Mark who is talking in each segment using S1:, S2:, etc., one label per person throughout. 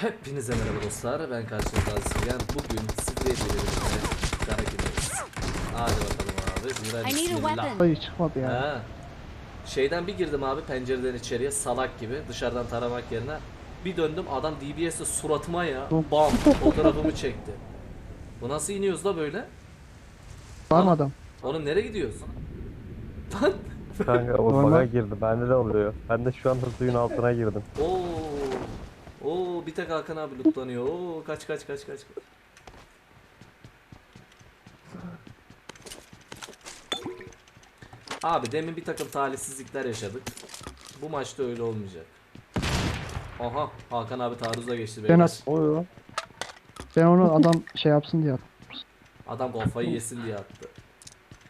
S1: Hepinize merhaba dostlar. Ben karşınızda Aziz Bilgen. Bugün 0 bölümünde Karakineyiz. Hadi bakalım abi. Buyurun,
S2: I need a
S1: bismillah.
S2: weapon.
S3: Hayır çıkmadı ya.
S1: Ha. Şeyden bir girdim abi pencereden içeriye salak gibi dışarıdan taramak yerine. Bir döndüm adam DBS'le suratıma ya bam fotoğrafımı çekti. Bu nasıl iniyoruz da böyle?
S3: Var mı adam?
S1: Oğlum nereye gidiyoruz? Lan.
S4: Kanka o baga girdi. Bende de oluyor. Ben de şu anda suyun altına girdim.
S1: Oo. Oo bir tek Hakan abi lootlanıyor. Oo kaç kaç kaç kaç. Abi demin bir takım talihsizlikler yaşadık. Bu maçta öyle olmayacak. Aha Hakan abi taarruza geçti
S3: Ben at. Oy. Ben onu adam şey yapsın diye attım.
S1: Adam kafayı yesin diye attı.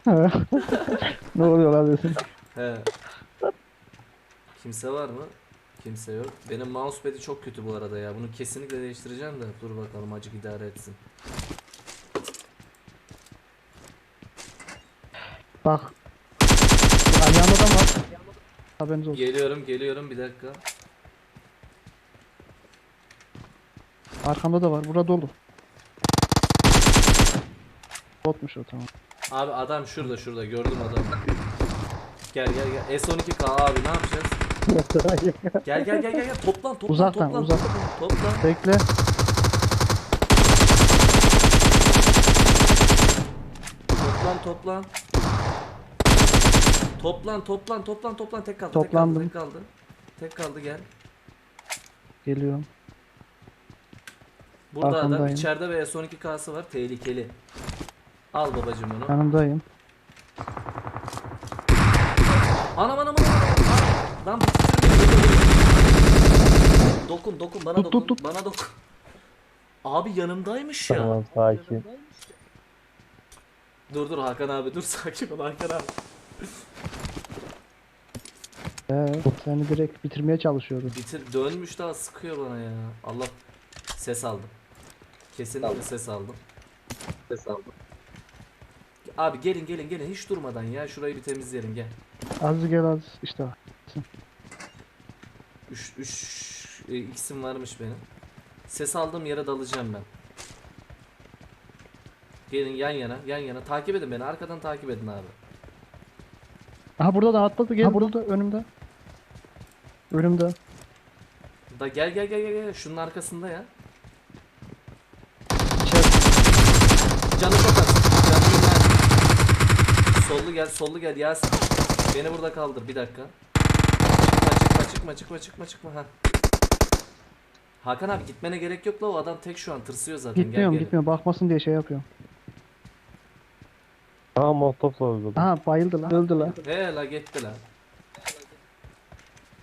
S3: ne oluyor lan desin.
S1: He. Kimse var mı? Kimse yok. Benim mousepad'i çok kötü bu arada ya. Bunu kesinlikle değiştireceğim de. Dur bakalım acık idare etsin.
S3: Bak. Ayağında adam var. Haberiniz olsun.
S1: Geliyorum geliyorum bir dakika.
S3: Arkamda da var. Burada dolu. Botmuş o tamam.
S1: Abi adam şurada şurada gördüm adamı. Gel gel gel. S12K abi ne yapacağız? Gel gel gel gel gel. Toplan toplan
S3: Uzaktan,
S1: toplan.
S3: uzaktan.
S1: Toplan.
S3: Bekle.
S1: Toplan toplan. Toplan toplan toplan toplan tek kaldı.
S3: Toplandım.
S1: Tek kaldı. Tek kaldı. Tek kaldı gel.
S3: Geliyorum.
S1: Burada adam
S3: Arkamdayım.
S1: içeride ve S12K'sı var. Tehlikeli. Al babacım bunu.
S3: Yanımdayım.
S1: Anam anam anam. Lan bitirme. Dokun dokun bana
S3: Tut,
S1: dokun.
S3: tut, tut.
S1: Bana dokun. Abi yanımdaymış ya.
S4: Tamam sakin.
S1: Dur dur Hakan abi dur sakin ol Hakan abi.
S3: Ee, seni direkt bitirmeye çalışıyordu.
S1: Bitir dönmüş daha sıkıyor bana ya. Allah ses aldım. Kesinlikle ses aldım. Ses aldım. Abi gelin gelin gelin hiç durmadan ya şurayı bir temizleyelim gel.
S3: Az gel az. İşte bak.
S1: 3 3 x'im varmış benim. Ses aldığım yere dalacağım ben. Gelin yan yana yan yana takip edin beni arkadan takip edin abi.
S3: Aha burada da atladı gel. Ha burada da önümde. Önümde.
S1: Da gel gel gel gel gel şunun arkasında ya.
S3: İçeri.
S1: Canı çok az. Canı. Sollu gel, sollu gel Yasin. Beni burada kaldır bir dakika. Çıkma çıkma çıkma çıkma ha. Hakan abi gitmene gerek yok la o adam tek şu an tırsıyor zaten.
S3: Gitmiyorum
S1: gel, gel.
S3: gitmiyorum. Bakmasın diye şey yapıyorum.
S4: Tamam molotof uyguladım.
S3: Aha bayıldı lan. Öldü lan.
S1: He la gitti la.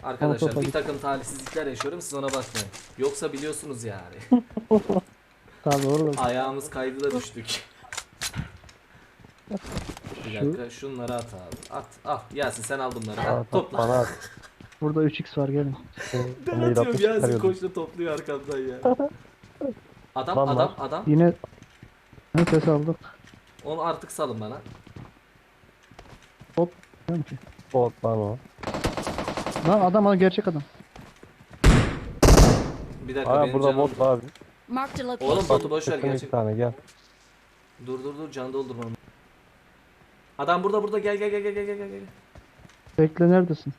S1: Arkadaşlar bir takım talihsizlikler yaşıyorum siz ona bakmayın. Yoksa biliyorsunuz yani.
S3: Tabii oğlum.
S1: Ayağımız kaydı da düştük. Bir
S3: Şu-
S1: dakika şunları at abi. At. Al Yasin sen al bunları.
S4: Aa,
S1: At, topla.
S4: Bana at.
S3: Burada 3x var gelin.
S1: Ben atıyorum Yasin
S4: çıkarıyordum.
S1: koştu topluyor arkamdan ya. Adam
S4: Lan
S1: adam
S4: var.
S1: adam.
S3: Yine ne ses aldık.
S1: Onu artık salın bana.
S3: Ki.
S4: Bot lan o.
S3: Lan adam lan gerçek adam.
S1: Bir dakika
S4: Aa
S1: benim
S4: burada
S1: canım.
S4: bot var.
S2: Marked a
S1: Oğlum botu boş ver gerçek.
S4: iki tane gel.
S1: Dur dur dur can doldurmam. Adam burada burada gel gel gel gel gel gel gel.
S3: Bekle neredesin?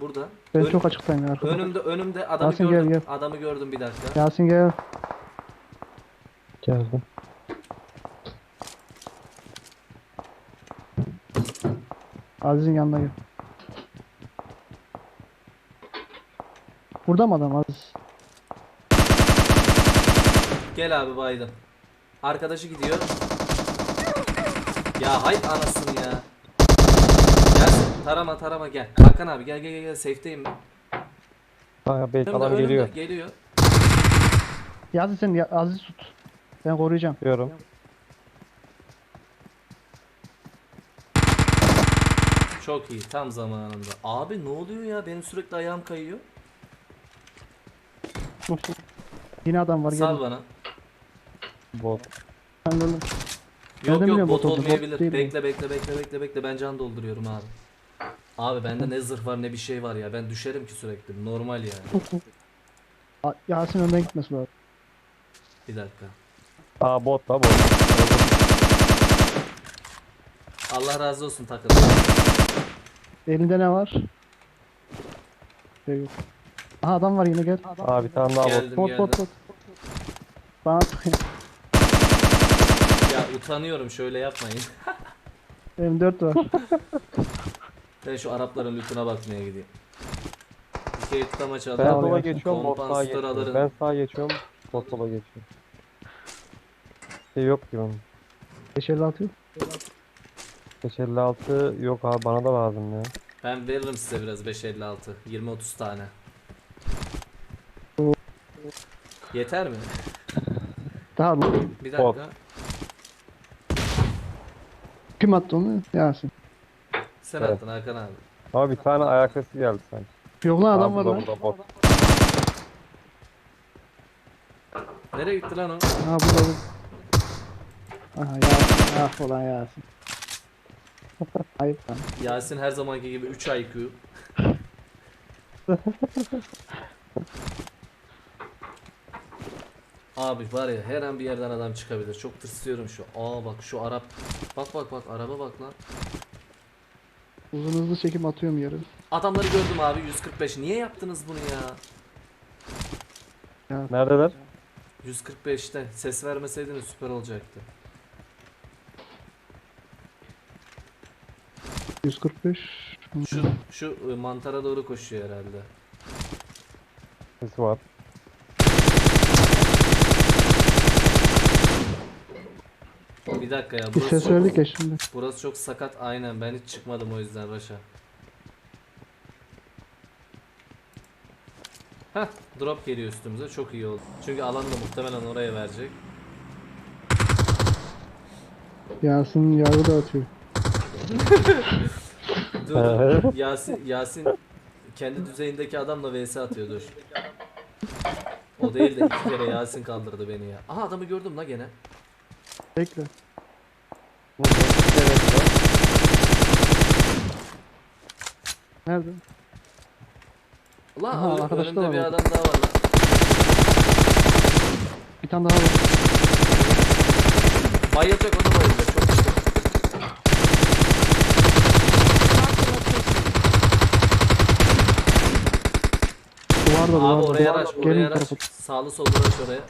S1: Burada.
S3: Ben
S1: Ön-
S3: çok açıktayım ya arkada.
S1: önümde önümde adamı
S3: Yasin, gel,
S1: gördüm.
S3: gel.
S1: Adamı gördüm bir dakika.
S3: Yasin gel.
S4: Geldim.
S3: Aziz'in yanına gel. Burada mı adam Aziz?
S1: Gel abi baydım. Arkadaşı gidiyor. Ya hay anasını ya. Tarama tarama gel. Hakan abi gel gel gel, gel safe'teyim ben.
S4: Kanka belki
S1: Önümde,
S4: adam
S1: önümde,
S4: geliyor.
S1: Geliyor.
S3: Yasin sen ya, Aziz tut. Ben koruyacağım.
S4: Diyorum.
S1: Çok iyi tam zamanında. Abi ne oluyor ya? Benim sürekli ayağım kayıyor.
S3: Yine adam var
S1: Sal
S3: gelin.
S1: bana.
S4: Bot.
S3: Ben öldüm.
S1: Yok
S3: Nereden
S1: yok
S3: biliyorum
S1: bot
S3: bot olduğunu? Bot
S1: olmayabilir.
S3: değil mi?
S1: bekle bekle bekle bekle bekle ben can dolduruyorum abi. Abi bende ne zırh var ne bir şey var ya. Ben düşerim ki sürekli. Normal yani.
S3: A- Yasin önden gitmesi lazım.
S1: Bir dakika.
S4: Aa bot la bot.
S1: Allah razı olsun takım.
S3: Elinde ne var? Şey yok. Aha adam var yine gel.
S4: Aa bir tane daha bot.
S1: Geldim
S3: Bot
S1: geldim.
S3: bot bot. Bana atmayın.
S1: Ya utanıyorum şöyle yapmayın.
S3: M4 var.
S1: Ben şu Arapların lütuna bakmaya gideyim. İkiye tutamaç
S4: Ben
S1: alırım.
S3: Tamam,
S4: sola geçiyorum bot sağa
S1: Kompansatör
S4: geçiyor.
S1: alırım.
S4: Ben sağa geçiyorum bot sola geçiyor. Şey yok ki onun.
S3: 556 yok.
S4: 556 yok abi bana da lazım ya.
S1: Ben veririm size biraz 556. 20-30 tane. Yeter mi?
S3: Daha
S1: Bir
S4: Bot.
S1: dakika.
S3: kim attı onu? Yasin.
S1: Sen
S4: Evet.
S1: attın Hakan abi.
S4: Ama bir tane ayak sesi geldi sanki.
S3: Yok lan adam
S4: Aa,
S3: var
S4: burada,
S3: lan.
S4: burada bot.
S1: Nereye gitti lan o?
S3: Ha burada bu. Aha Yasin. Ah ulan Yasin. Ayıp lan.
S1: Yasin her zamanki gibi 3 IQ. Abi var ya her an bir yerden adam çıkabilir. Çok tırsıyorum şu. Aa bak şu Arap. Bak bak bak araba bak lan.
S3: Uzun hızlı çekim atıyorum yere.
S1: Adamları gördüm abi 145. Niye yaptınız bunu ya?
S4: Neredeler?
S1: 145'te ses vermeseydiniz süper olacaktı.
S3: 145.
S1: Şu şu ı, mantara doğru koşuyor herhalde.
S4: Sesi var.
S1: Bir dakika ya
S3: Bir
S1: burası
S3: ses
S1: çok,
S3: verdik ya şimdi.
S1: burası çok sakat aynen ben hiç çıkmadım o yüzden Raşa. Heh drop geliyor üstümüze çok iyi oldu. Çünkü alan da muhtemelen oraya verecek.
S3: Yasin yargı dağıtıyor.
S1: Dur Yasin, Yasin kendi düzeyindeki adamla vs atıyor dur. O değil de iki kere Yasin kaldırdı beni ya. Aha adamı gördüm la gene.
S3: Bekle.
S4: Burada kere var.
S3: Nerede?
S1: Lan
S3: Aha,
S1: önü-
S3: arkadaşlar
S1: önümde bir
S3: var.
S1: adam daha var lan.
S3: Bir tane daha var.
S1: Bayılacak o da bayılacak. Çok güzel.
S3: Duvarda duvarda.
S1: Abi oraya
S3: duvarda.
S1: araç,
S3: Gelin
S1: oraya
S3: bu
S1: araç.
S3: tarafa.
S1: Sağlı sollu araç oraya.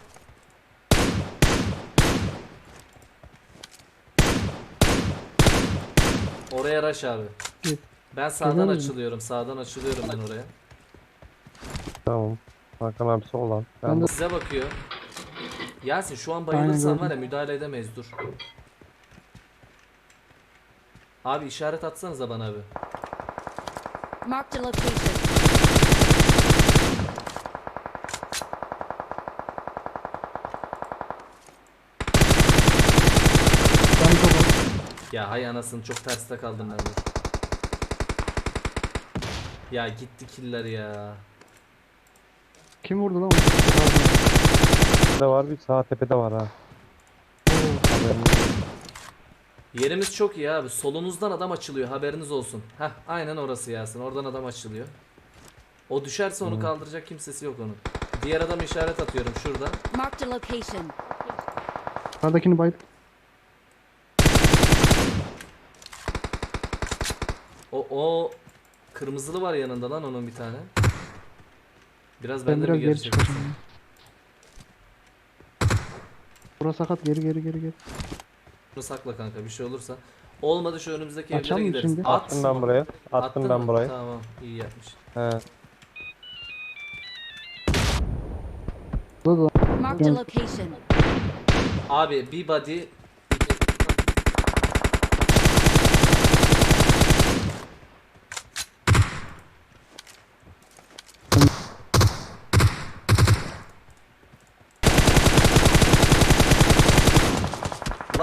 S1: Oraya araç abi.
S3: Git.
S1: Ben sağdan
S3: musun?
S1: açılıyorum, sağdan açılıyorum ben oraya.
S4: Tamam. Hakan abi soldan.
S3: Ben
S4: Ben
S3: de-
S1: Size bakıyor. Yasin şu an bayılırsan var ya müdahale edemeyiz dur. Abi işaret atsanıza bana abi.
S2: Marked a location.
S3: Ben çok az.
S1: Ya hay anasını çok terste kaldım ben de. Ya gitti killer ya.
S3: Kim vurdu lan onu?
S4: de var bir sağ tepede var ha. Haberiniz olsun.
S1: Yerimiz çok iyi abi. Solunuzdan adam açılıyor. Haberiniz olsun. Heh, aynen orası Yasin. Oradan adam açılıyor. O düşerse onu kaldıracak kimsesi yok onun. Diğer adam işaret atıyorum şurada.
S2: Marked a location.
S3: Yukarıdakini baydık.
S1: O o kırmızılı var yanında lan onun bir tane. Biraz
S3: Ben
S1: bende
S3: biraz
S1: mi
S3: geri
S1: geri çekeyim?
S3: çıkacağım. ya. Burası sakat geri geri geri geri.
S1: Şunu sakla kanka bir şey olursa. Olmadı şu önümüzdeki
S3: Açalım
S1: evlere
S3: mı
S1: gideriz.
S3: şimdi?
S1: At.
S4: Attım ben buraya. Attım
S1: Attın
S4: ben
S1: mı?
S4: buraya.
S1: Tamam iyi yapmış.
S4: He.
S3: Burada da
S2: Marked a location.
S1: Abi bir body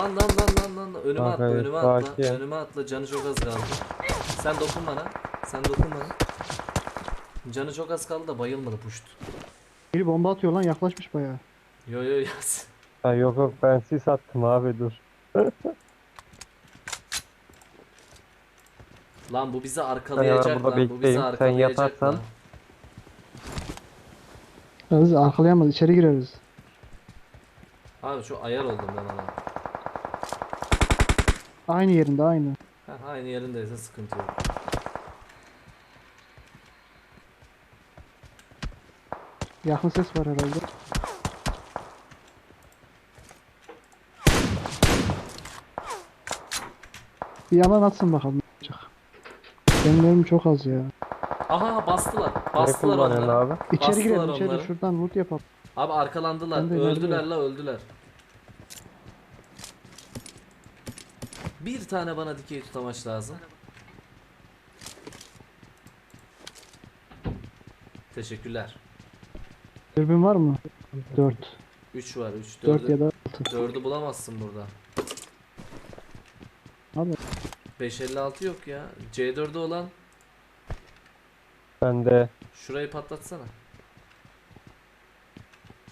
S1: Lan lan lan lan lan önüme
S4: Bak
S1: atla önüme atla
S4: sakin.
S1: önüme atla canı çok az kaldı. Sen dokun bana sen dokun bana. Canı çok az kaldı da bayılmadı puşt.
S3: biri bomba atıyor lan yaklaşmış bayağı.
S1: Yo yo Yasin.
S4: Ha, yok yok ben sis attım abi dur.
S1: Lan bu bizi arkalayacak
S4: burada
S1: lan bu bizi
S4: bekleyeyim. Sen
S1: arkalayacak
S4: yatarsan-
S1: lan.
S3: Biz arkalayamaz içeri gireriz.
S1: Abi şu ayar oldum ben ona.
S3: Aynı yerinde aynı.
S1: Heh, aynı yerindeyse sıkıntı yok.
S3: Yakın ses var herhalde. Bir yalan atsın bakalım. Benim evim çok az ya.
S1: Aha bastılar. Bastılar onları.
S4: abi?
S3: İçeri
S1: Bastılar
S3: girelim içeri
S1: onları.
S3: şuradan loot yapalım.
S1: Abi arkalandılar.
S3: Ben de
S1: öldüler
S3: ilerliyorum.
S1: la öldüler. Bir tane bana dikey tutamaç lazım. Teşekkürler.
S3: Dürbün var mı? 4.
S1: 3 var 3
S3: 4 ya
S1: 4'ü.
S3: da 6.
S1: 4'ü bulamazsın burada.
S3: Abi
S1: 556 yok ya. C4'ü olan
S4: Ben de
S1: şurayı patlatsana.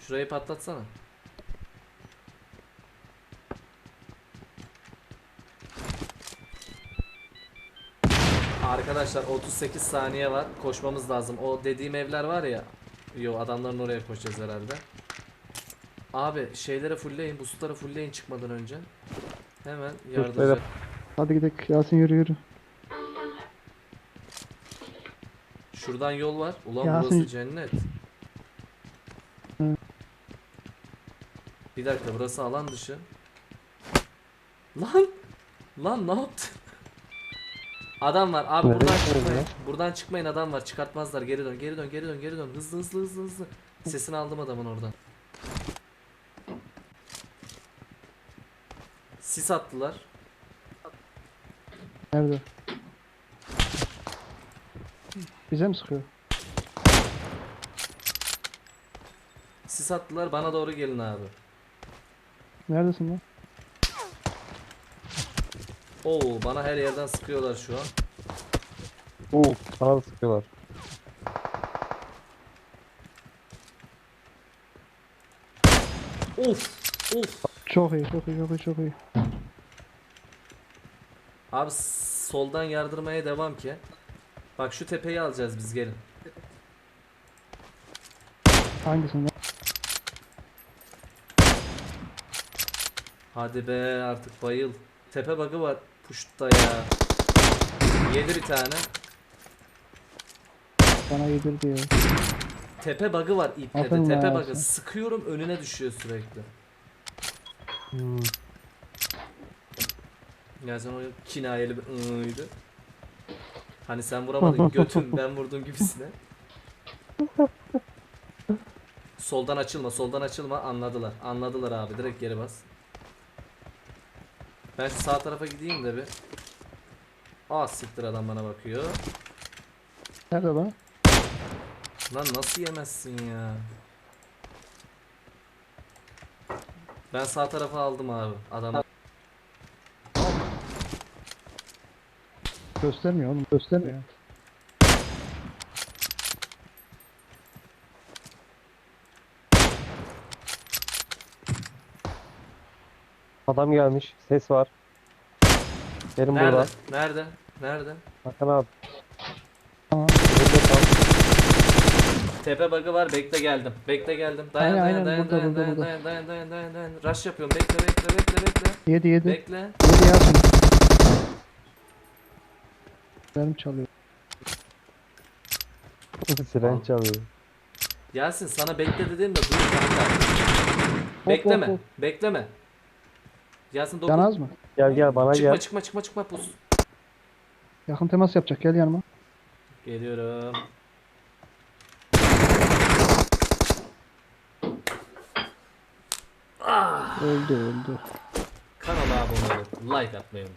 S1: Şurayı patlatsana. Arkadaşlar 38 saniye var. Koşmamız lazım. O dediğim evler var ya. Yo adamların oraya koşacağız herhalde. Abi şeylere fullleyin, boostlara fullleyin çıkmadan önce. Hemen yardımcı.
S3: hadi gidelim Yasin yürü yürü.
S1: Şuradan yol var. Ulan
S3: Yasin-
S1: burası cennet.
S3: Hı.
S1: Bir dakika burası alan dışı. Lan! Lan ne yaptın? Adam var. Abi
S4: Nereye
S1: buradan çıkmayın.
S4: ya?
S1: Buradan çıkmayın adam var. Çıkartmazlar. Geri dön. Geri dön. Geri dön. Geri dön. Hızlı hızlı hızlı hızlı. Sesini aldım adamın oradan. Sis attılar.
S3: Nerede? Bize mi sıkıyor?
S1: Sis attılar. Bana doğru gelin abi.
S3: Neredesin lan?
S1: Oo bana her yerden sıkıyorlar şu an.
S4: Oo, sana da sıkıyorlar.
S1: Of! Of!
S3: Çok iyi çok iyi çok iyi çok iyi.
S1: Abi soldan yardırmaya devam ki. Bak şu tepeyi alacağız biz gelin.
S3: Hangisini?
S1: Hadi be artık bayıl. Tepe bug'ı var puştta ya. Yedi bir tane.
S3: Bana yedirdi ya.
S1: Tepe bug'ı var iplede.
S3: Aferin
S1: Tepe
S3: be
S1: bug'ı. Sıkıyorum önüne düşüyor sürekli.
S4: Hmm.
S1: Ya sen o kinayeli bir ııydı. Hani sen vuramadın götün ben vurdum gibisine. Soldan açılma, soldan açılma anladılar. Anladılar abi direkt geri bas. Ben sağ tarafa gideyim de bir. Aa siktir adam bana bakıyor.
S3: Nerede lan?
S1: Lan nasıl yemezsin ya? Ben sağ tarafa aldım abi. Adam
S3: Göstermiyor oğlum göstermiyor.
S4: Adam gelmiş. Ses var. Benim
S1: nerede?
S4: burada.
S1: Nerede? Nerede?
S4: Hakan abi.
S3: Tamam.
S4: Önünde kal.
S1: Tepe bug'ı var. Bekle geldim. Bekle geldim. Dayan
S3: Aynen,
S1: dayan
S3: aynen,
S1: dayan
S3: burada,
S1: dayan
S3: burada,
S1: dayan,
S3: burada.
S1: dayan dayan dayan dayan dayan. Rush yapıyorum. Bekle bekle bekle bekle.
S3: Yedi yedi.
S1: Bekle.
S3: Yedi Yasin. Benim çalıyor.
S4: Siren çalıyor.
S1: Yasin sana bekle dediğimde dur kanka. Bekleme.
S3: hop.
S1: Bekleme. Yasin dokun.
S3: Yanaz mı?
S4: Gel gel bana
S1: Çıkma
S4: gel.
S1: çıkma çıkma çıkma pus.
S3: Yakın temas yapacak gel yanıma.
S1: Geliyorum.
S3: Öldü öldü.
S1: Kanala abone olup like atmayı unutmayın.